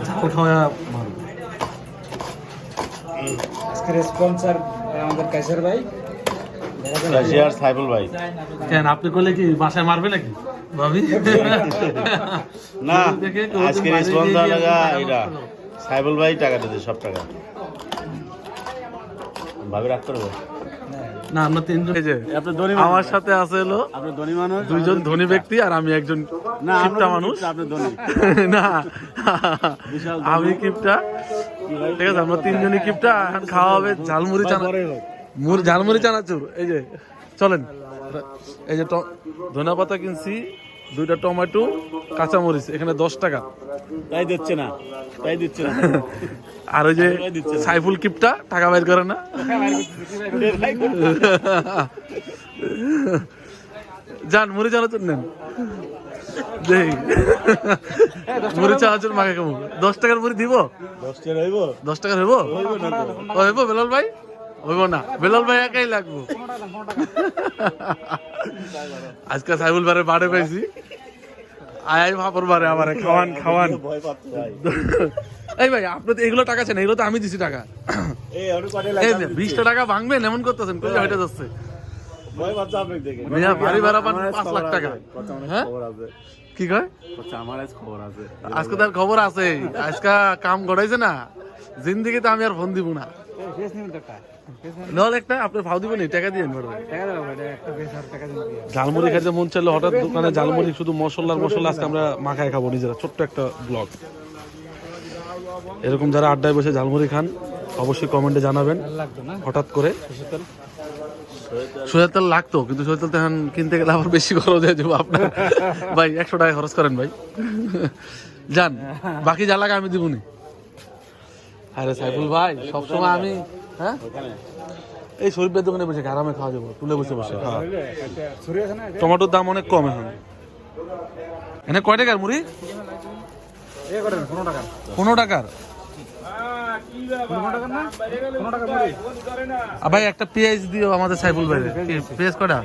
ঝাল খাওয়া ভালো আজকের স্পন্সর আমাদের কাইসার ভাই। দেখা যাক। ভাই। কেন আপনি করলে কি বাসায় মারবে নাকি? ভাবি? না দেখে কেউ আজকের স্পন্সর লাগা এটা সাইফুল ভাই টাকা দিতে সব টাকা। ভাবি রাগ করব? না আমরা তিনজন এই যে আপনি ধনী আমার সাথে আছে হলো আপনি ধনী মানুষ দুইজন ধনী ব্যক্তি আর আমি একজন না কিপটা মানুষ। আপনি ধনী। না। আমি কিপটা ঠিক আছে আমরা তিনজনই কিপটা এখন খাওয়া হবে ঝালমুড়ি চানা মুর ঝালমুড়ি চানাচুর। এই যে চলেন। এই যে ধনা পাতা কিনছি। দুইটা টমেটো কাঁচামরিচ এখানে দশ টাকা। তাই দিচ্ছে না তাই দিচ্ছে না। আর ওই যে সাইফুল কিপটা টাকা বাইর করে না? যান মুড়ি চানাচুর নেন। মুড়ি চানাচুর মাকে কেমন? দশ টাকার মুড়ি দিব? দশ টাকা হইব দশ টাকার হইব? হইব বেলাল ভাই? হইব না। বেলাল ভাই একাই লাগবো? আজকে সাইবুল বারে বাড়ে পাইছি। আয় ভাপর বারে আমার খাওয়ান খাওয়ান। এই ভাই আপনি তো এগুলো টাকা আছেন এগুলো তো আমি দিছি টাকা। বিশটা টাকা ভাঙবেন এমন করতেছেন কোথায় হেঁটে যাচ্ছে। ভাড়া পান পাঁচ লাখ টাকা। হ্যাঁ? খবর আছে। কি কয়? আমার খবর আছে। আজকে তার খবর আছে আজকে কাম গড়াইছে না। জিন্দিগিতে আমি আর ফোন দিব না। টাকা ঝালমুড়ি মন হঠাৎ দোকানে ঝালমুড়ি, শুধু মশলার মশলা আমরা মাখায় খাব নিজেরা। ছোট্ট একটা এরকম যারা আড্ডায় বসে ঝালমুড়ি খান, অবশ্যই কমেন্টে জানাবেন, হঠাৎ করে। তেল লাগতো, কিন্তু সোয়ার তেল তো এখন কিনতে গেলে আবার বেশি খরচ হয়ে যাব আপনার। ভাই, একশো টাকা খরচ করেন ভাই। যান, বাকি যা লাগে আমি দিবনি আরে সাইফুল ভাই সবসময় আমি হ্যাঁ? এই শরীফের দোকানে বসে আরামে খাওয়া যাব তুলে বসে বসে। হ্যাঁ। আছে না টমেটোর দাম অনেক কম এখন। এনে কয় টাকার মুড়ি? পনেরো টাকার। ভাই একটা পেঁয়াজ দিও আমাদের সাইফুল ভাই। পেঁয়াজ একটা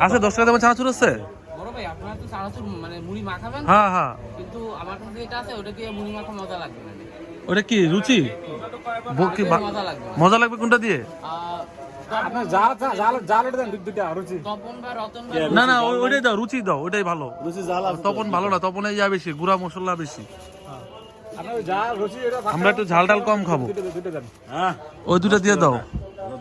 আছে। দশ টাকা দামের চানাচুর আছে? ভাই আপনারা তো চানাচুর মানে মুড়ি মাখাবেন হ্যাঁ হ্যাঁ। কিন্তু আমার কাছে যেটা আছে ওটা দিয়ে মুড়ি মাখা মজা লাগবে। না ওটা কি রুচি? মজা লাগবে। মজা লাগবে কোনটা দিয়ে? না না ওইটাই দাও রুচি দাও ওইটাই ভালো। তপন ভালো না তপনে ইয়া বেশি গুড়া মশলা বেশি। আমরা একটু ঝাল টাল কম খাব। দুইটা দুইটা দেন। হ্যাঁ। ওই দুটো দিয়ে দাও।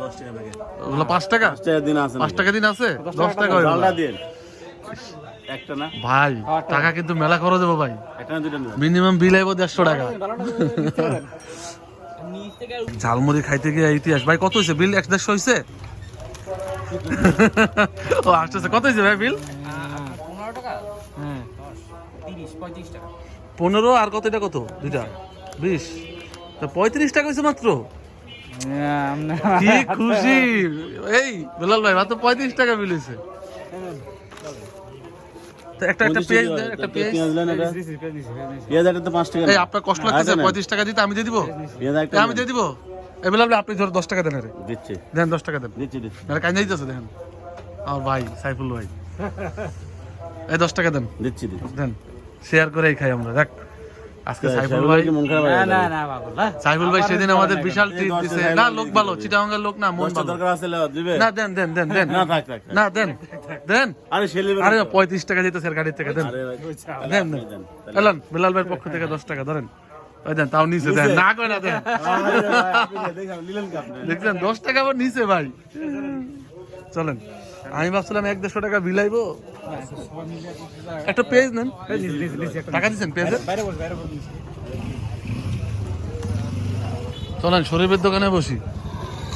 দশ টাকা। পাঁচ টাকা? দিন আছে পাঁচ টাকা দিন আছে? দশ টাকা দিন। একটা না? ভাই টাকা কিন্তু মেলা খরচ দেবো ভাই। একটা না দুটা মিনিমাম বিল আইব দেড়শো টাকা। ঝালমুড়ি খাইতে গিয়ে ইতিহাস। ভাই কত হয়েছে? বিল এক দেড়শো হয়েছে? ও আসতেছে। কত হয়েছে ভাই বিল পনেরো আর কত? এটা কত? দুইটা। বিশ। তা পঁয়ত্রিশ টাকা হয়েছে মাত্র। কি খুশি। এই বেলাল ভাই মাত্র পঁয়ত্রিশ টাকা বিল হয়েছে। তো একটা একটা পেঁয়াজ দেন, একটা পেঁয়াজ পেঁয়াজ। নেন এটা। পেঁয়াজ একটা তো পাঁচ টাকা এই আপনার কষ্ট লাগতেছে পঁয়ত্রিশ টাকা দিতে আমি দিয়ে দিব? পেঁয়াজ একটা আমি দিয়ে দিব? এই আপনি ধরো দশ টাকা দেন রে দিচ্ছি। দেন দশ টাকা দেন। দিচ্ছি দিচ্ছি। কাজ দিতেছে দেখেন। আমার ভাই সাইফুল ভাই। এই দশ টাকা দেন। দিচ্ছি দিচ্ছি। দেন। শেয়ার করেই খাই আমরা দেখ আজকে সাইফুল ভাই না না বাবা সাইফুল ভাই সেদিন আমাদের বিশাল ট্রিট দিছে না লোক ভালো। চিটাঙ্গের লোক না মন ভালো। দরকার আছে দিবে। না দেন দেন দেন দেন। না থাক থাক। না দেন। দেন। আরে ছেলে আরে পঁয়ত্রিশ টাকা দিতে স্যার গাড়ির থেকে দেন। আরে দেন দেন। এলান বেলাল ভাইয়ের পক্ষ থেকে দশ টাকা ধরেন। ওই দেন তাও নিচে দেন। না কয় না দেন। নিলেন কি দেখছেন দশ টাকা আবার নিচে ভাই। চলেন। আমি ভাবছিলাম এক দেড়শো টাকা বিলাইবো। একটা পেজ নেন। টাকা দিচ্ছেন পেজে? চলেন, শরীফের দোকানে বসি।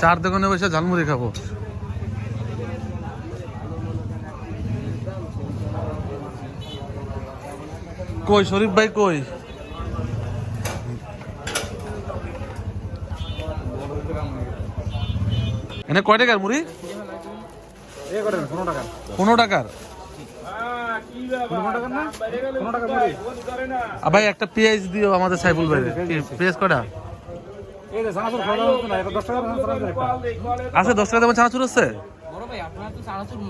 চার দোকানে বসে ঝালমুড়ি খাব। কই, শরীফ ভাই কই? এনে কয় টাকার মুড়ি? এ করেন কোনো টাকা পনেরো টাকার কোনো টাকা না কোনো টাকা মুড়ি আর ভাই একটা পেঁয়াজ দিও আমাদের সাইফুল ভাই পেঁয়াজ কটা দশ টাকা দাম আছে দশ টাকা দামের চানাচুর আছে?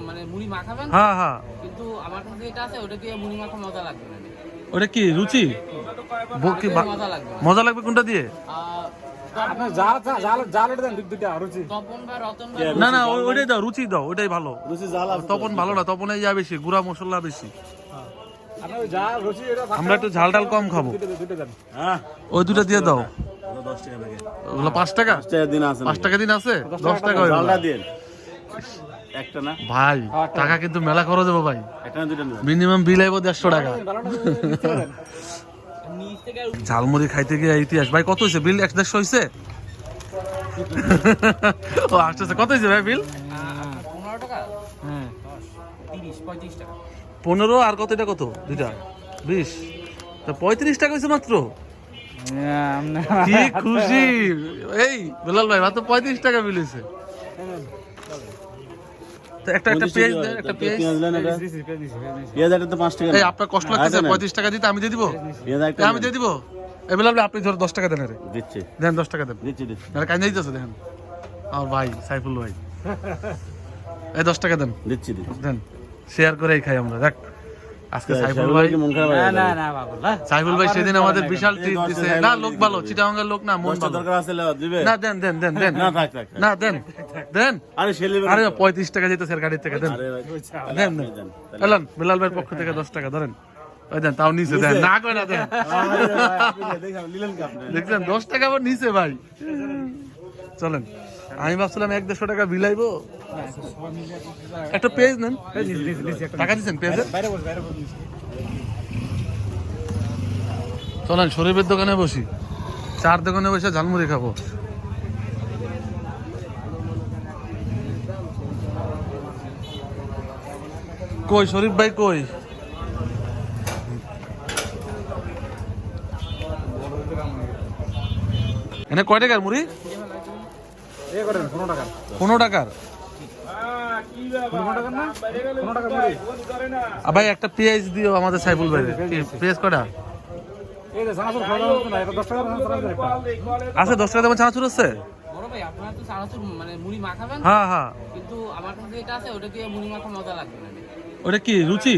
মানে মুড়ি মাখাবেন? হ্যাঁ হ্যাঁ। কিন্তু আমার কাছে যেটা আছে ওটা দিয়ে মুড়ি মাখা মজা লাগবে। কি রুচি? বা- মজা লাগবে। না। মজা লাগবে কোনটা দিয়ে? আপনার জাল জাল এটা দেন রুচি। না না ওইটাই দাও রুচি দাও ওইটাই ভালো। রুচি জাল তপন ভালো না তপনে ইয়া বেশি গুড়া মশলা বেশি। আমরা একটু ঝাল টাল কম খাব। হ্যাঁ। ওই দুটা দিয়ে দাও। ওগুলো পাঁচ টাকা? পাঁচ দিন আছে টাকা দিন আছে? দশ টাকা ওইগুলো। জালটা দিন একটা না? ভাই টাকা কিন্তু মেলা খরচ হবে ভাই। মিনিমাম বিল আইব দেড়শো টাকা। ঝালমুড়ি খাইতে গিয়ে ইতিহাস। ভাই কত হয়েছে বিল এক দেড়শো হয়েছে ও আসতেছে কত হয়েছে ভাই বিল? পনেরো আর কত? এটা কত? দুইটা। বিশ। তা পঁয়ত্রিশ টাকা হয়েছে মাত্র? কি খুশি। এই বেলাল ভাই মাত্র পঁয়ত্রিশ টাকা বিল হয়েছে তো একটা একটা পেঁয়াজ দেন একটা পেঁয়াজ এটা। তো টাকা এই আপনার কষ্ট লাগতেছে আছে না? পঁয়ত্রিশ টাকা দিতে আমি দিয়ে দিব? পেঁয়াজ একটা আমি দিয়ে দিব? এই আপনি ধরো দশ টাকা দেন রে দিচ্ছি। দেন দশ টাকা দেন। দিচ্ছি দিচ্ছি। না কাজ দিতেছে দেখেন। আমার ভাই সাইফুল ভাই। এই দশ টাকা দেন। দিচ্ছি দিচ্ছি। দেন। শেয়ার করেই খাই আমরা দেখ আজকে সাইফুল ভাই না না না বাবু সাইফুল ভাই সেদিন আমাদের বিশাল ট্রিট দিছে না লোক ভালো। চিটাঙ্গের লোক না মন ভালো। দরকার আছে দিবে? না দেন দেন দেন দেন। না থাক থাক। না দেন। দেন। আরে আরে পঁয়ত্রিশ টাকা যেতে স্যার গাড়ির থেকে দেন। দেন দেন। এলান বেলাল ভাইয়ের পক্ষ থেকে দশ টাকা ধরেন। ওই দেন তাও নিচে দেন। না করে না দেন। আরে ভাই, আপনি দেখেন, নিলেন কি আপনি? দেখছেন দশ টাকা আবার নিচে ভাই। চলেন। আমি ভাবছিলাম এক দেড়শো টাকা বিলাইবো একটা পেজ নেন টাকা দিচ্ছেন পেজে চলেন শরীফের দোকানে বসি। চার দোকানে বসে ঝালমুড়ি খাব। কই শরীফ ভাই কই? এনে কয় টাকার মুড়ি? পনেরো টাকার। ভাই একটা পেঁয়াজ দিও আমাদের সাইফুল ভাই। পেঁয়াজ কটা? আছে দশ টাকা দামের চানাচুর আছে? বড় ভাই আপনারা তো চানাচুর মানে মুড়ি মাখাবেন? হ্যাঁ হ্যাঁ। ওটা দিয়ে মুড়ি মাখা মজা লাগবে কি রুচি?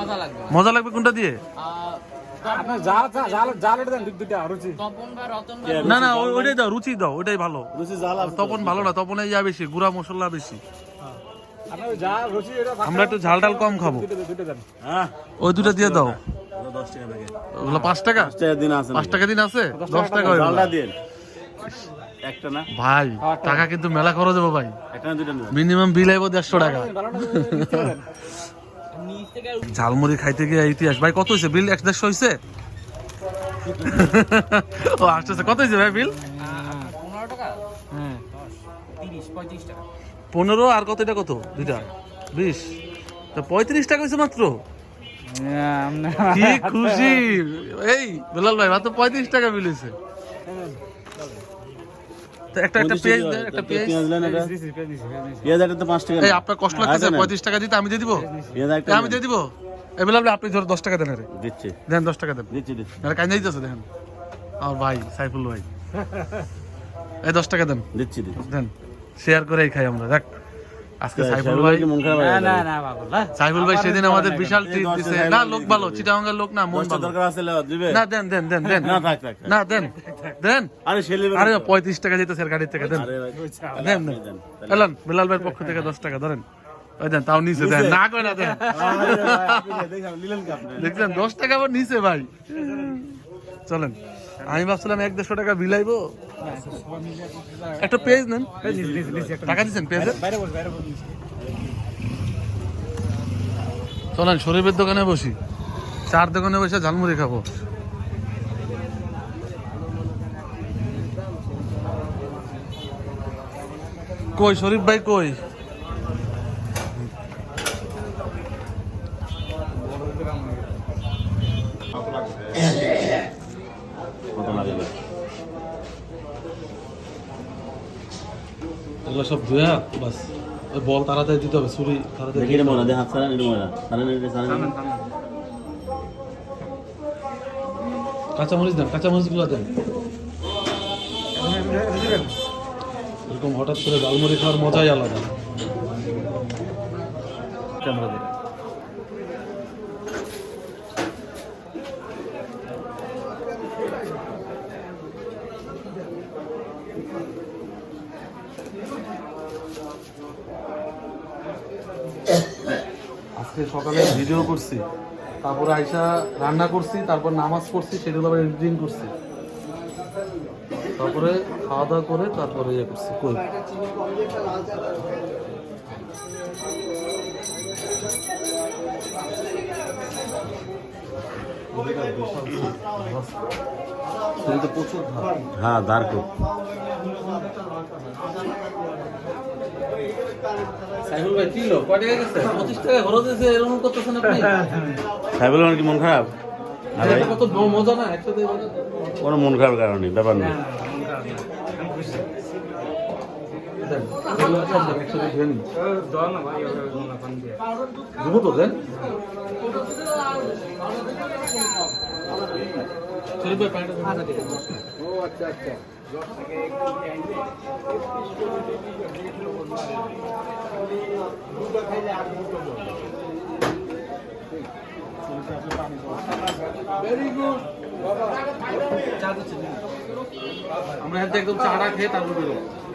মজা লাগবে না। মজা লাগবে কোনটা দিয়ে? আপনার জাল জাল এটা দেন রুচি। না না ওই- ওইটাই দাও রুচি দাও ওইটাই ভালো। রুচি জাল তপন ভালো না তপনে ইয়া বেশি গুড়া মশলা বেশি। এটা আমরা একটু ঝাল টাল কম খাব। হ্যাঁ। ওই দুটা দিয়ে দাও। ওগুলো দশ টাকা? পাঁচ টাকা পাঁচ দিন আছে টাকা দিন আছে? দশ টাকা ওইগুলো। জালটা দিন। একটা না? ভাই টাকা কিন্তু মেলা খরচ হবে ভাই। মিনিমাম বিল আইব দেড়শো টাকা। ঝালমুড়ি খাইতে গিয়ে ইতিহাস। ভাই কত হয়েছে বিল? এক দেড়শো হয়েছে ও আসতেছে। কত হয়েছে ভাই বিল? পনেরো হ্যাঁ। পনেরো আর কত? এটা কত? দুইটা। বিশ। তা পঁয়ত্রিশ টাকা হয়েছে মাত্র? কি খুশি। এই বেলাল ভাই মাত্র পঁয়ত্রিশ টাকা বিল হয়েছে তো একটা একটা পেঁয়াজ দেন একটা পেঁয়াজ এটা? তো টাকা এই আপনার কষ্ট লাগতেছে আছে পঁয়ত্রিশ টাকা দিতে আমি দিয়ে দিব? পেঁয়াজ একটা আমি দিয়ে দিব? এই আপনি ধর দশ টাকা দেন আরে। দিচ্ছি। দেন দশ টাকা দেন। দিচ্ছি দিচ্ছি। না কাজ দিতেছে দেখেন। আমার ভাই সাইফুল ভাই। এই দশ টাকা দেন। দিচ্ছি দিচ্ছি। দেন। শেয়ার করেই খাই আমরা দেখ আজকে সাইফুল ভাই কি খারাপ না না না সাইফুল ভাই সেদিন আমাদের বিশাল ট্রিট দিছে। না লোক ভালো। চিটাঙ্গের লোক না মন ভালো। দরকার আছে দিবে। না দেন দেন দেন দেন। না থাক থাক থাক। না দেন দেন। আরে টাকা যেতে স্যার গাড়ির থেকে দেন। দেন দেন। দেন। এলান বেলাল ভাইয়ের পক্ষ থেকে দশ টাকা ধরেন। ওই দেন তাও নিচে দেন। না করে না দেন? দেখছেন দশ টাকা আবার নিচে ভাই। চলেন। আমি ভাবছিলাম এক দেড়শো টাকা বিলাইবো একটা পেজ নেন। টাকা দিচ্ছেন পেজে? চলেন, শরীফের দোকানে বসি। চার দোকানে বসে ঝালমুড়ি খাব। কই, শরীফ ভাই কই? ধুয়া বাস বল তাড়াতাড়ি দিতে হবে তাড়াতাড়ি দেখি মনে সারা মনে সারা সারা কাঁচামরিচ দেন দেন। এরকম হঠাৎ করে ডালমুড়ি খাওয়ার মজাই আলাদা। ক্যামেরা আজকে সকালে ভিডিও করছি। তারপরে আইসা রান্না করছি, তারপর নামাজ করছি সেগুলো আবার এডিটিং করছি। তারপরে খাওয়া দাওয়া করে তারপরে ইয়ে করছি, কই? হ্যাঁ দাঁড় খুব সাইফুল ভাই কিলো কয় টাকা গেছে? পঁচিশ টাকা খরচ হয়েছে এরকম করতেছেন আপনি? সাইবুল আমার কি মন খারাপ? কত মজা না একসাথে কোনো মন খারাপ কারণ ব্যাপার নেই। না ভাই ওটা মনে পান দিয়ে ধুবো তো দেন। ও আচ্ছা আচ্ছা আমরা এখান থেকে একদম চাটা খেয়ে তারপর বেরোবো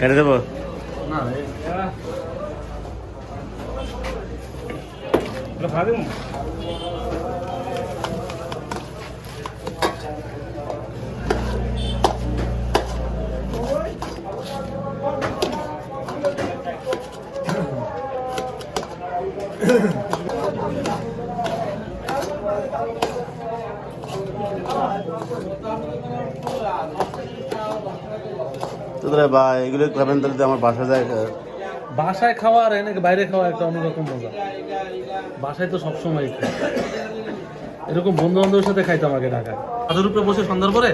কেটে দেবো। না বা এগুলো খাবেন তাহলে আমার বাসা যায় বাসায় খাওয়া আর এনে বাইরে খাওয়া একটা অন্যরকম মজা। বাসায় তো সবসময় এরকম বন্ধু বান্ধবের সাথে খাইতাম আগে ঢাকায়। তাদের উপরে বসে সন্ধ্যার পরে,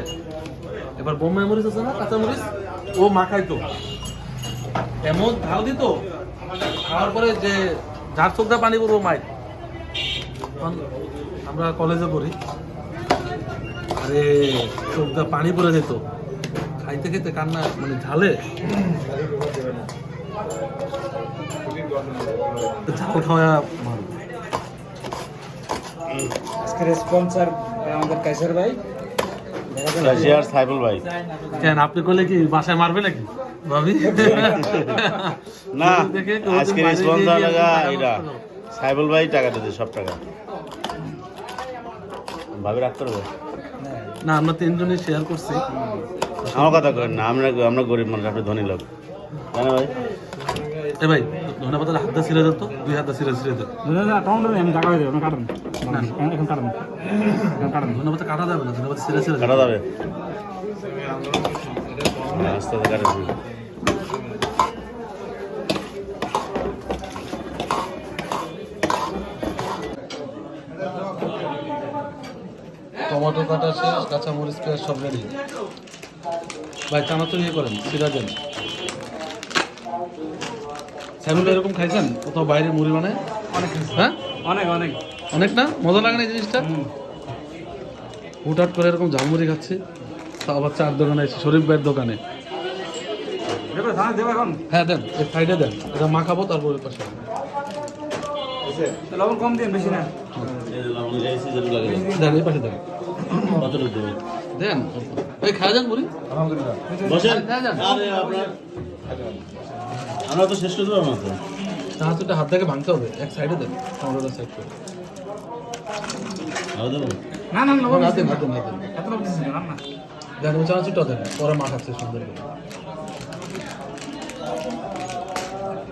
এবার বোম্বাই মরিচ আছে না, কাঁচা মরিচ? ও মাখাইতো এমন ঝাল দিত, খাওয়ার পরে যে যার চোখটা পানি পড়ব মাই। আমরা কলেজে পড়ি। আরে, চোখটা পানি পড়ে যেত। খাইতে খেতে কান্না মানে ঝালে? ঝাল খাওয়া ভালো। আজকের স্পন্সর আমাদের কাইসার ভাই। সাইবুল ভাই। কেন আপনি করলে কি বাসায় মারবে নাকি ভাবি? না আজকের স্পন্সর গিয়ে টাকা টাকা এটা সাইবুল ভাই টাকা দিতে সব টাকা। ভাবি না আমরা তিনজনই শেয়ার করছি। আমার কথা করেন না আমরা আমরা গরিব মানুষ আপনি ধনী লোক। জানো ভাই? এ ভাই ধনে পাতার হাতটা ছিঁড়ে দিত দুই হাতটা ছিঁড়ে ছিঁড়ে দিত টমেটো আমি টাকা যাবে কাটুন। এখন কাটুন। এখন কাটুন। ধনে পাতা কাটা যাবে না ধনে পাতা ছিঁড়ে ছিঁড়ে কাটা যাবে। আস্তে আস্তে কাটেছি টমেটো কাটা শেষ কাঁচা মরিচ পেঁয়াজ সব রেডি। ভাই চানাচুর ইয়ে করেন সিরা দেন স্যামুল এরকম খাইছেন? কোথাও বাইরে মুড়ি বানায়? অনেক হ্যাঁ? অনেক অনেক। অনেক না? মজা লাগে না এই জিনিসটা? হুটহাট করে এরকম ঝালমুড়ি খাচ্ছি। তা আবার চার দোকানে এসে শরীফ ভাইয়ের দোকানে। হ্যাঁ দেন এই সাইডে দেন। এটা মাখাবো তারপর পাশে। লবণ কম দিন বেশি না। দেন এই পাশে দেন। দেন। এই খাওয়া যান মুড়ি বসেন হ্যাঁ, আরে আপনার আমরা তো শেষ করতে পারব না তো চানাচুরটা হাত থেকে ভাঙতে হবে এক সাইডে দেন টমেটোটা সাইড করে না না লবণ না দেন না না দেন এত না না দেন ওই চানাচুরটা দেন পরে মাখাচ্ছে সুন্দর করে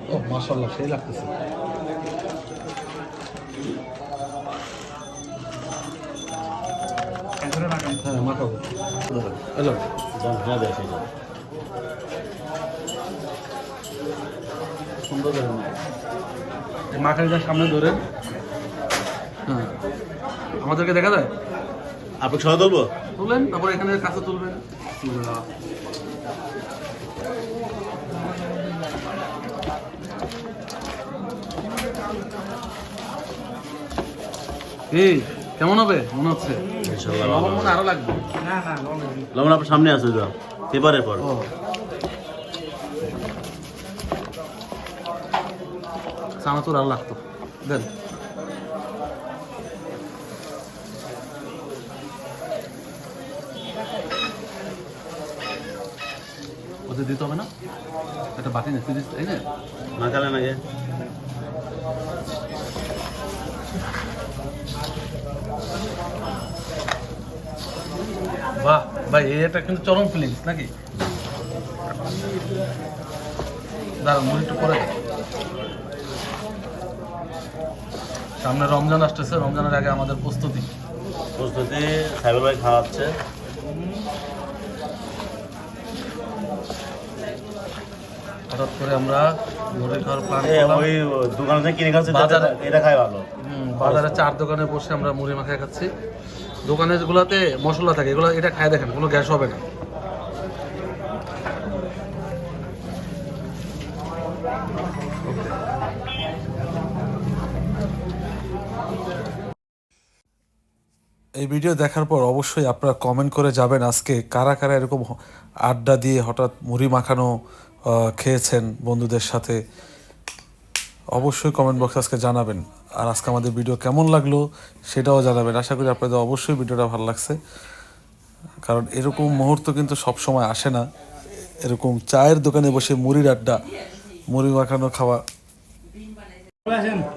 ও মাশাল্লাহ সেই লাগতেছে হ্যাঁ মাখাবো হ্যালো হ্যাঁ সুন্দর। সামনে ধরেন হ্যাঁ। আমাদেরকে দেখা যায়? আপনি সহ তুলবো? তুললেন তারপর এখানে কাছে তুলবেন। এই কেমন হবে? মনে হচ্ছে। লবণ মনে আরও লাগবে। না না লবণ আপনার সামনে আছে তো পেপারের পর। চানাচুর আর লাগতো দেন। ওদের দিতে হবে না? একটা বাটি না তিরিশ তাই না মাখালেন আগে বাহ ভাই এটা কিন্তু চরম ফিলিংস নাকি? দাঁড়ান মুড়ি একটু পরে। সামনে রমজান আসতেছে রমজানের আগে আমাদের প্রস্তুতি। প্রস্তুতি সাইবর ভাই খাওয়াচ্ছে। হঠাৎ করে আমরা মুড়ি খাওয়ার প্ল্যান ওই দোকান থেকে কিনে খাচ্ছে বাজারে- এটা খাই ভালো। বাজারে চার দোকানে বসে আমরা মুড়ি মাখায় খাচ্ছি। দোকানে গুলাতে মশলা থাকে, এগুলো এটা খায় দেখেন, কোনো গ্যাস হবে না। এই ভিডিও দেখার পর অবশ্যই আপনারা কমেন্ট করে যাবেন আজকে কারা কারা এরকম আড্ডা দিয়ে হঠাৎ মুড়ি মাখানো খেয়েছেন বন্ধুদের সাথে। অবশ্যই কমেন্ট বক্সে আজকে জানাবেন। আর আজকে আমাদের ভিডিও কেমন লাগল সেটাও জানাবেন। আশা করি আপনাদের অবশ্যই ভিডিওটা ভালো লাগছে। কারণ এরকম মুহূর্ত কিন্তু সব সময় আসে না। এরকম চায়ের দোকানে বসে মুড়ির আড্ডা মুড়ি মাখানো খাওয়া।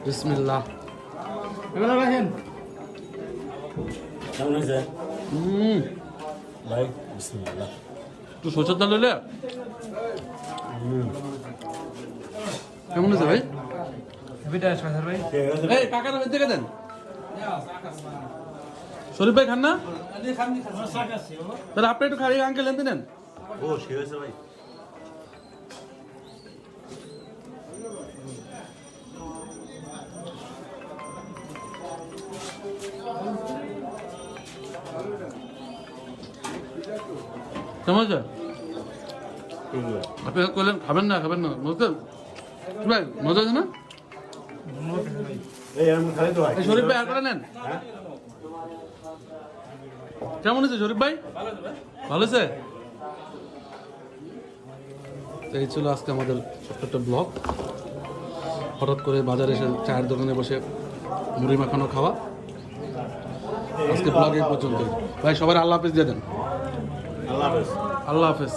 বিসমিল্লাহ। কেমন হয়েছে ভাই? দুইটা সরকার ভাই। এই কাকার থেকে দেন। শরীফ ভাই খান না? তাহলে আপনি একটু খালি আঙ্কেল ও সে হয়েছে ভাই। কেমন আছে? আপনি করলেন খাবেন না খাবেন না। বুঝতেন ভাই মজা আছে না? শরীফ ভাই আর করে নেন। কেমন আছে শরীফ ভাই? ভালো আছে তো এই ছিল আজকে আমাদের ছোট্ট একটা ব্লগ। হঠাৎ করে বাজারে এসে চায়ের দোকানে বসে মুড়ি মাখানো খাওয়া। আজকে ব্লগ এই পর্যন্ত ভাই সবাই আল্লাহ হাফেজ দিয়ে দেন। আল্লাহ হাফেজ। আল্লাহ হাফেজ।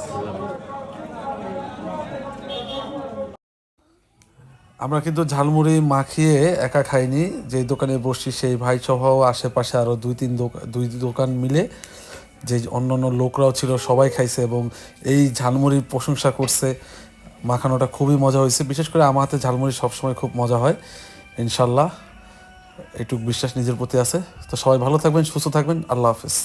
আমরা কিন্তু ঝালমুড়ি মাখিয়ে একা খাইনি যে দোকানে বসছি সেই ভাই সহ আশেপাশে আরও দুই তিন দুই দোকান মিলে যে অন্য অন্য লোকরাও ছিল সবাই খাইছে এবং এই ঝালমুড়ির প্রশংসা করছে, মাখানোটা খুবই মজা হয়েছে। বিশেষ করে আমার হাতে ঝালমুড়ি সবসময় খুব মজা হয়, ইনশাল্লাহ। এটুক বিশ্বাস নিজের প্রতি আছে। তো সবাই ভালো থাকবেন, সুস্থ থাকবেন, আল্লাহ হাফিজ।